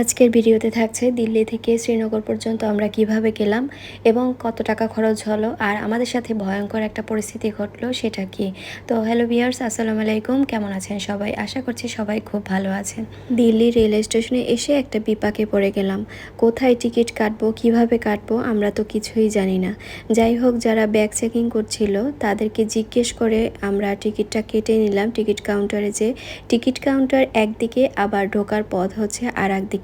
আজকের ভিডিওতে থাকছে দিল্লি থেকে শ্রীনগর পর্যন্ত আমরা কীভাবে গেলাম এবং কত টাকা খরচ হলো আর আমাদের সাথে ভয়ঙ্কর একটা পরিস্থিতি ঘটলো সেটা কি? তো হ্যালো বিয়ার্স আসসালামু আলাইকুম। কেমন আছেন সবাই? আশা করছি সবাই খুব ভালো আছেন। দিল্লি রেল স্টেশনে এসে একটা বিপাকে পড়ে গেলাম। কোথায় টিকিট কাটবো, কীভাবে কাটবো, আমরা তো কিছুই জানি না। যাই হোক, যারা ব্যাগ চেকিং করছিল, তাদেরকে জিজ্ঞেস করে আমরা টিকিটটা কেটে নিলাম। টিকিট কাউন্টারে যে টিকিট কাউন্টার একদিকে, আবার ঢোকার পথ হচ্ছে আর একদিকে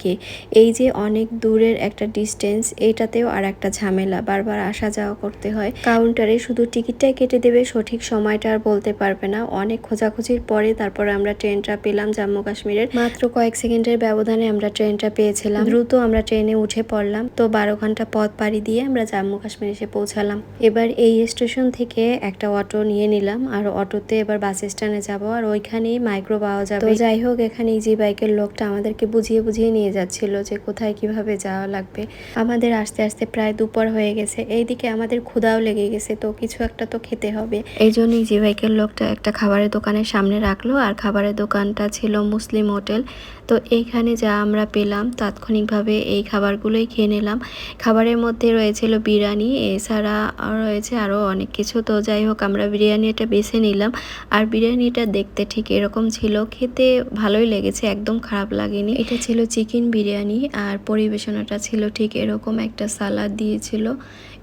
এই যে অনেক দূরের একটা ডিস্টেন্স এটাতেও আর একটা ঝামেলা। বারবার আসা যাওয়া করতে হয়। কাউন্টারে শুধু টিকিটটাই কেটে দেবে, সঠিক সময়টা আর বলতে পারবে না। অনেক খোঁজাখুঁজির পরে তারপরে আমরা ট্রেনটা পেলাম জম্মু কাশ্মীরের। মাত্র কয়েক সেকেন্ডের ব্যবধানে আমরা ট্রেনটা পেয়েছিলাম। দ্রুত আমরা ট্রেনে উঠে পড়লাম। তো বারো ঘণ্টা পথ পাড়ি দিয়ে আমরা জাম্মু কাশ্মীর এসে পৌঁছালাম। এবার এই স্টেশন থেকে একটা অটো নিয়ে নিলাম। আর অটোতে এবার বাস স্ট্যান্ডে যাব। আর ওইখানেই মাইক্রো পাওয়া যাবে। যাই হোক, এখানে ইজি বাইকের লোকটা আমাদেরকে বুঝিয়ে বুঝিয়ে নিয়ে যাচ্ছিল যে কোথায় কীভাবে যাওয়া লাগবে। আমাদের আস্তে আস্তে প্রায় দুপুর হয়ে গেছে। এইদিকে আমাদের ক্ষুধাও লেগে গেছে, তো কিছু একটা তো খেতে হবে। এই জন্যই ইজি বাইকের লোকটা একটা খাবারের দোকানের সামনে রাখল, আর খাবারের দোকানটা ছিল মুসলিম হোটেল। তো এইখানে যা আমরা পেলাম, তাৎক্ষণিকভাবে এই খাবারগুলোই খেয়ে নিলাম। খাবারের মধ্যে রয়েছিল বিরিয়ানি, এছাড়া রয়েছে আরও অনেক কিছু। তো যাই হোক, আমরা বিরিয়ানিটা বেছে নিলাম। আর বিরিয়ানিটা দেখতে ঠিক এরকম ছিল। খেতে ভালোই লেগেছে, একদম খারাপ লাগেনি। এটা ছিল চিকেন বিরিয়ানি আর পরিবেশনাটা ছিল ঠিক এরকম একটা সালাদ দিয়েছিল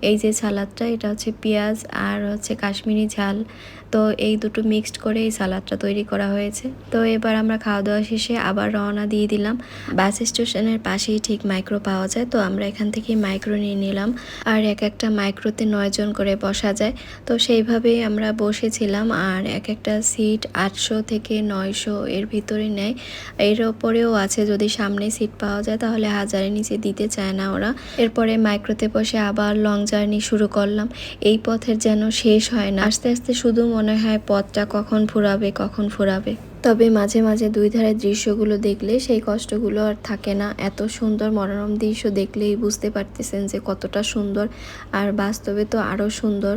এই যে সালাদটা, এটা হচ্ছে পেঁয়াজ আর হচ্ছে কাশ্মীরি ঝাল। তো এই দুটো মিক্সড করে এই সালাদটা তৈরি করা হয়েছে। তো এবার আমরা খাওয়া দাওয়া শেষে আবার রওনা দিয়ে দিলাম। বাস স্টেশনের পাশেই ঠিক মাইক্রো পাওয়া যায়। তো আমরা এখান থেকে মাইক্রো নিয়ে নিলাম। আর এক একটা মাইক্রোতে নয়জন করে বসা যায়। তো সেইভাবেই আমরা বসেছিলাম। আর এক একটা সিট আটশো থেকে নয়শো এর ভিতরে নেয়। এর ওপরেও আছে, যদি সামনে সিট পাওয়া যায়, তাহলে হাজারের নিচে দিতে চায় না ওরা। এরপরে মাইক্রোতে বসে আবার লং জার্নি শুরু করলাম। এই পথের যেন শেষ হয় না। আস্তে আস্তে শুধু মনে হয় পথটা কখন ফুরাবে কখন ফুরাবে। তবে মাঝে মাঝে দুই ধারের দৃশ্যগুলো দেখলে সেই কষ্টগুলো আর থাকে না। এত সুন্দর মনোরম দৃশ্য দেখলেই বুঝতে পারতেছেন যে কতটা সুন্দর আর বাস্তবে তো আরও সুন্দর।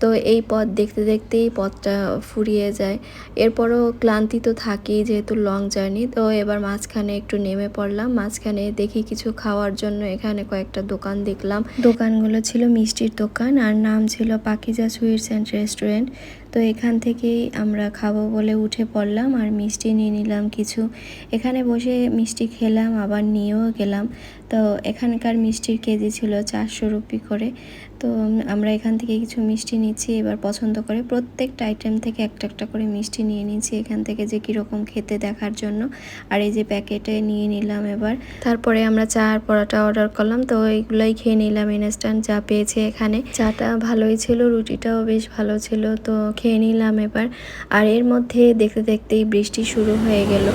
তো এই পথ দেখতে দেখতেই পথটা ফুরিয়ে যায়। এরপরও ক্লান্তি তো থাকেই যেহেতু লং জার্নি তো এবার মাঝখানে একটু নেমে পড়লাম। মাঝখানে দেখি কিছু খাওয়ার জন্য এখানে কয়েকটা দোকান দেখলাম। দোকানগুলো ছিল মিষ্টির দোকান, আর নাম ছিল পাকিজা সুইটস অ্যান্ড রেস্টুরেন্ট। তো এখান থেকেই আমরা খাব বলে উঠে পড়লাম আর মিষ্টি নিয়ে নিলাম কিছু। এখানে বসে মিষ্টি খেলাম, আবার নিয়েও গেলাম। তো এখানকার মিষ্টির কেজি ছিল চারশো রুপি করে। তো আমরা এখান থেকে কিছু মিষ্টি নিচ্ছি, এবার পছন্দ করে প্রত্যেকটা আইটেম থেকে একটা একটা করে মিষ্টি নিয়ে নিচ্ছি এখান থেকে যে কীরকম খেতে দেখার জন্য। আর এই যে প্যাকেটে নিয়ে নিলাম এবার। তারপরে আমরা চা আর পরোটা অর্ডার করলাম, তো এইগুলোই খেয়ে নিলাম ইনস্ট্যান্ট চা পেয়েছে এখানে। চাটা ভালোই ছিল, রুটিটাও বেশ ভালো ছিল, তো খেয়ে নিলাম এবার। আর এর মধ্যে দেখতে দেখতেই বৃষ্টি শুরু হয়ে গেল।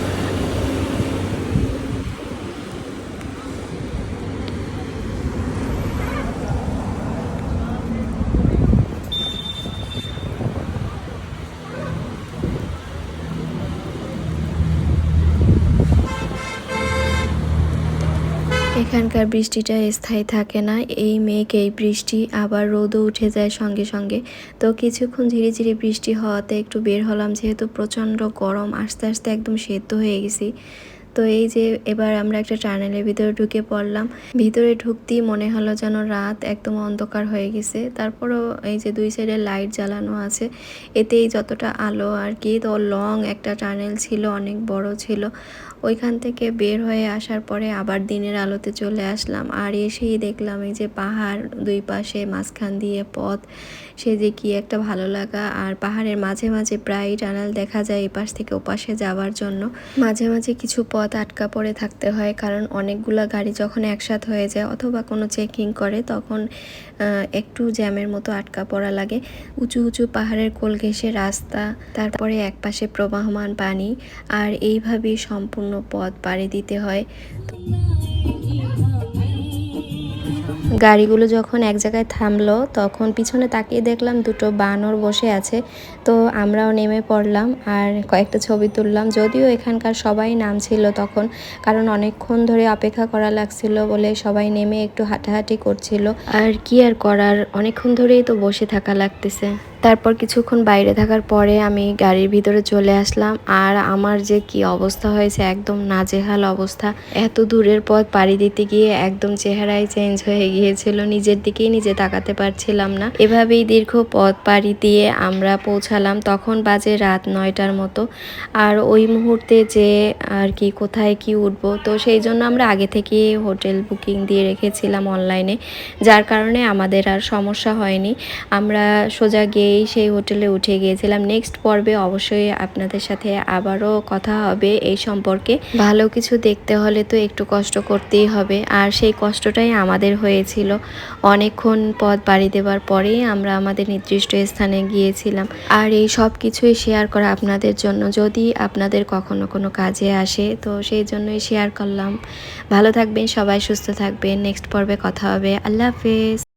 এখানকার বৃষ্টিটা স্থায়ী থাকে না। এই মেঘ, এই বৃষ্টি, আবার রোদও উঠে যায় সঙ্গে সঙ্গে। তো কিছুক্ষণ ঝিরি ঝিরি বৃষ্টি হওয়াতে একটু বের হলাম, যেহেতু প্রচণ্ড গরম, আস্তে আস্তে একদম সেদ্ধ হয়ে গেছি। তো এই যে এবার আমরা একটা টানেলের ভিতরে ঢুকে পড়লাম। ভিতরে ঢুকতেই মনে হলো যেন রাত একদম অন্ধকার হয়ে গেছে। তারপরও এই যে দুই সাইডে লাইট জ্বালানো আছে। এতেই যতটা আলো আর কি, তো লং একটা টানেল ছিল, অনেক বড় ছিল। ওইখান থেকে বের হয়ে আসার পরে আবার দিনের আলোতে চলে আসলাম। আর এসেই দেখলাম এই যে পাহাড় দুই পাশে মাঝখান দিয়ে পথ। সে যে কি একটা ভালো লাগা। আর পাহাড়ের মাঝে মাঝে প্রায় টানেল দেখা যায় এপাশ থেকে ওপাশে যাওয়ার জন্য। মাঝে মাঝে কিছু পথ আটকা পড়ে থাকতে হয়, কারণ অনেকগুলো গাড়ি যখন একসাথ হয়ে যায় অথবা কোনো চেকিং করে, তখন একটু জ্যামের মতো আটকা পড়া লাগে। উঁচু উঁচু পাহাড়ের কোল ঘেঁষে রাস্তা, তারপরে একপাশে প্রবাহমান পানি, আর এইভাবেই সম্পূর্ণ পথ পাড়ি দিতে হয়। গাড়িগুলো যখন এক জায়গায় থামলো, তখন পিছনে তাকিয়ে দেখলাম দুটো বানর বসে আছে। তো আমরাও নেমে পড়লাম আর কয়েকটা ছবি তুললাম। যদিও এখানকার সবাই নামছিল তখন, কারণ অনেকক্ষণ ধরে অপেক্ষা করা লাগছিল বলে সবাই নেমে একটু হাঁটাহাঁটি করছিল। আর কি আর করার? অনেকক্ষণ ধরেই তো বসে থাকা লাগতেছে। তারপর কিছুক্ষণ বাইরে থাকার পরে আমি গাড়ির ভিতরে চলে আসলাম। আর আমার যে কি অবস্থা হয়েছে, একদম নাজেহাল অবস্থা। এত দূরের পথ পাড়ি দিতে গিয়ে একদম চেহারাই চেঞ্জ হয়ে গিয়েছিল। নিজের দিকেই নিজে তাকাতে পারছিলাম না। এভাবেই দীর্ঘ পথ পাড়ি দিয়ে আমরা পৌঁছালাম। তখন বাজে রাত নয়টার মতো। আর ওই মুহূর্তে যে আর কি, কোথায় কি উঠবো, তো সেই জন্য আমরা আগে থেকে হোটেল বুকিং দিয়ে রেখেছিলাম অনলাইনে। যার কারণে আমাদের আর সমস্যা হয়নি। আমরা সোজা গিয়েই সেই হোটেলে উঠে গিয়েছিলাম। নেক্সট পর্বে অবশ্যই আপনাদের সাথে আবারও কথা হবে এই সম্পর্কে। ভালো কিছু দেখতে হলে তো একটু কষ্ট করতেই হবে। আর সেই কষ্টটাই আমাদের হয়েছিল। অনেকক্ষণ পথ বাড়ি দেওয়ার পরেই আমরা আমাদের নির্দিষ্ট স্থানে গিয়েছিলাম। আর এই সব কিছুই শেয়ার করা আপনাদের জন্য। যদি আপনাদের কখনো কোনো কাজে আসে, তো সেই জন্যই শেয়ার করলাম। ভালো থাকবেন, সবাই সুস্থ থাকবেন। নেক্সট পর্বে কথা হবে। আল্লাহ হাফেজ।